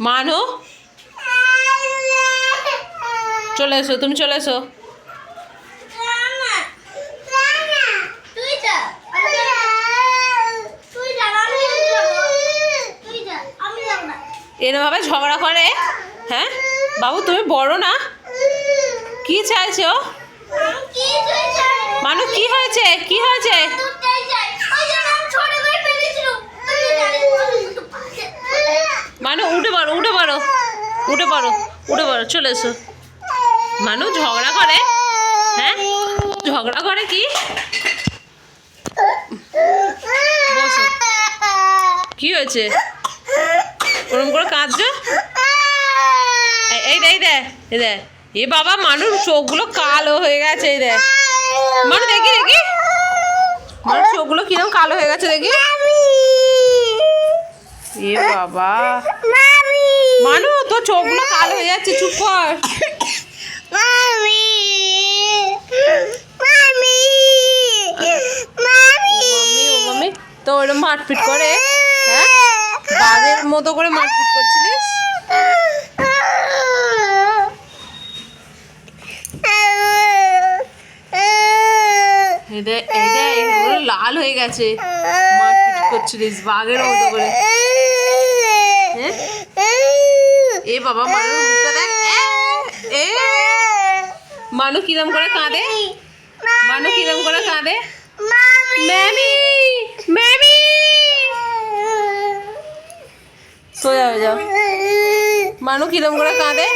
মানু? চলে এসো তুমি চলে এসো। এরভাবে ঝগড়া করে? হ্যাঁ? বাবু তুমি বড় না? কি চাইছো? মানু কি হয়েছে? কি হয়েছে? পারো, উঠে পারো। উঠে পারো উঠে পারো, চলে এসো। মানু, ঝগড়া করে? হ্যাঁ? ঝগড়া করে কি? কি হয়েছে? ওরম করে কাঁদছো? এই- দে, এই দে এই দে। এ বাবা মানুষ চোখগুলো কালো হয়ে গেছে, এই দে। মানু, দেখি দেখি। মানুষ চোখগুলো কীরকম কালো হয়ে গেছে, দেখি। এ বাবা। মানু তোর চোখগুলো কালো হয়ে যাচ্ছে চুপ কর। তো ওরকম মারপিট করে হ্যাঁ? বাঘের মতো করে মারপিট করছিলিস? লাল হয়ে গেছে। মারপিট করছিলিস বাঘের মতো করে হ্যাঁ এ বাবা মানুর মুখটা দেখ। এ, মানু কিরম করে কাঁদে? মানু কিরম করে কাঁদে? Mummy mummy. সোজা হয়ে যাও। মানু কিরম করে কাঁদে?